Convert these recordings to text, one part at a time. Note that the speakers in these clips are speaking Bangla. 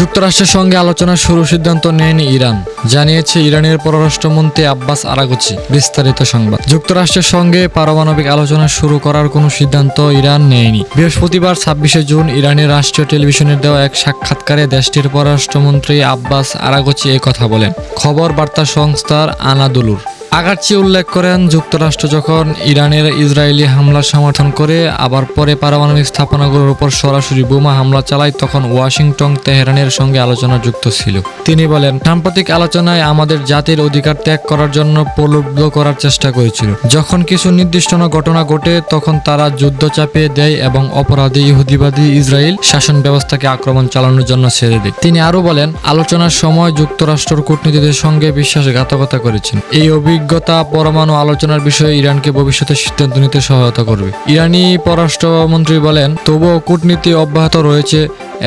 যুক্তরাষ্ট্রের সঙ্গে আলোচনা শুরু সিদ্ধান্ত নেয়নি ইরান, জানিয়েছে ইরানের পররাষ্ট্রমন্ত্রী আব্বাস আরাগুচি, বিস্তারিত সংবাদ। যুক্তরাষ্ট্রের সঙ্গে পারমাণবিক আলোচনা শুরু করার কোনো সিদ্ধান্ত ইরান নেয়নি। বৃহস্পতিবার ছাব্বিশে জুন ইরানের রাষ্ট্রীয় টেলিভিশনের দেওয়া এক সাক্ষাৎকারে দেশটির পররাষ্ট্রমন্ত্রী আব্বাস আরাগুচি কথা বলেন। খবর বার্তা সংস্থার আনাদুলুর। আগারচি উল্লেখ করেন, যুক্তরাষ্ট্র যখন ইরানের ইসরায়েলি হামলার সমর্থন করে, আবার পরে পারমাণবিক স্থাপনাগুলোর উপর সরাসরি বোমা হামলা চালায়, তখন ওয়াশিংটন, তেহরানের সঙ্গে আলোচনা যুক্ত ছিল। তিনি বলেন, সাম্প্রতিক আলোচনায় আমাদের জাতির অধিকার ত্যাগ করার জন্য প্রলুব্ধ করার চেষ্টা করেছিল। যখন কিছু নির্দিষ্ট ঘটনা ঘটে, তখন তারা যুদ্ধ চাপিয়ে দেয় এবং অপরাধী ইহুদিবাদী ইসরায়েল শাসন ব্যবস্থাকে আক্রমণ চালানোর জন্য ছেড়ে দেয়। তিনি আরও বলেন, আলোচনার সময় যুক্তরাষ্ট্র কূটনীতিদের সঙ্গে বিশ্বাসঘাতকতা করেছেন। এই অভিজ্ঞতা পরমাণু আলোচনার বিষয়ে ইরানকে ভবিষ্যতে সিদ্ধান্ত নিতে সহায়তা করবে। ইরানি পররাষ্ট্রমন্ত্রী বলেন, তবুও কূটনীতি অব্যাহত রয়েছে।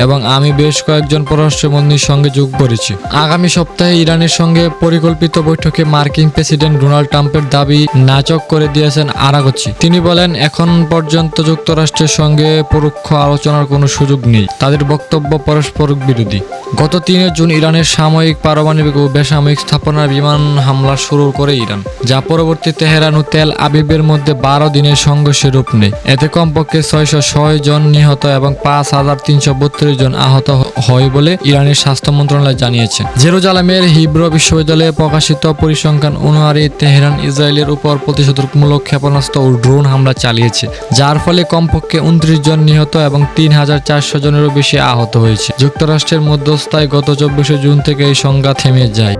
এবং আমি বেশ কয়েকজন পররাষ্ট্রমন্ত্রীর সঙ্গে যোগ করেছি। আগামী সপ্তাহে ইরানের সঙ্গে পরিকল্পিত বৈঠকে মার্কিন প্রেসিডেন্ট ডোনাল্ড ট্রাম্পের দাবি নাচক করে দিয়েছেন আরাগচ্ছি তিনি বলেন, এখন পর্যন্ত যুক্তরাষ্ট্রের সঙ্গে পরোক্ষ আলোচনার কোনো সুযোগ নেই। তাদের বক্তব্য পরস্পর বিরোধী। গত তিনে জুন ইরানের সাময়িক পারমাণবিক ও বেসামরিক স্থাপনার বিমান হামলা শুরু করে ইরান, যা পরবর্তী তেহরান ও তেল আবিবের মধ্যে বারো দিনের সংঘর্ষের রূপ নেয়। এতে কমপক্ষে ছয়শো ছয় জন নিহত এবং পাঁচ হাজার তিনশো বত্রিশ জন আহত হয় বলে ইরানের স্বাস্থ্য মন্ত্রণালয় জানিয়েছে। জেরুজালামের হিব্র বিশ্ববিদ্যালয়ে প্রকাশিত পরিসংখ্যান অনুসারে তেহরান ইসরায়েলের উপর প্রতিশোধমূলক ক্ষেপণাস্ত্র ও ড্রোন হামলা চালিয়েছে, যার ফলে কমপক্ষে উনত্রিশ জন নিহত এবং তিন হাজার চারশো জনেরও বেশি আহত হয়েছে। যুক্তরাষ্ট্রের মধ্যস্থায় গত চব্বিশে জুন থেকে এই সংজ্ঞা থেমে যায়।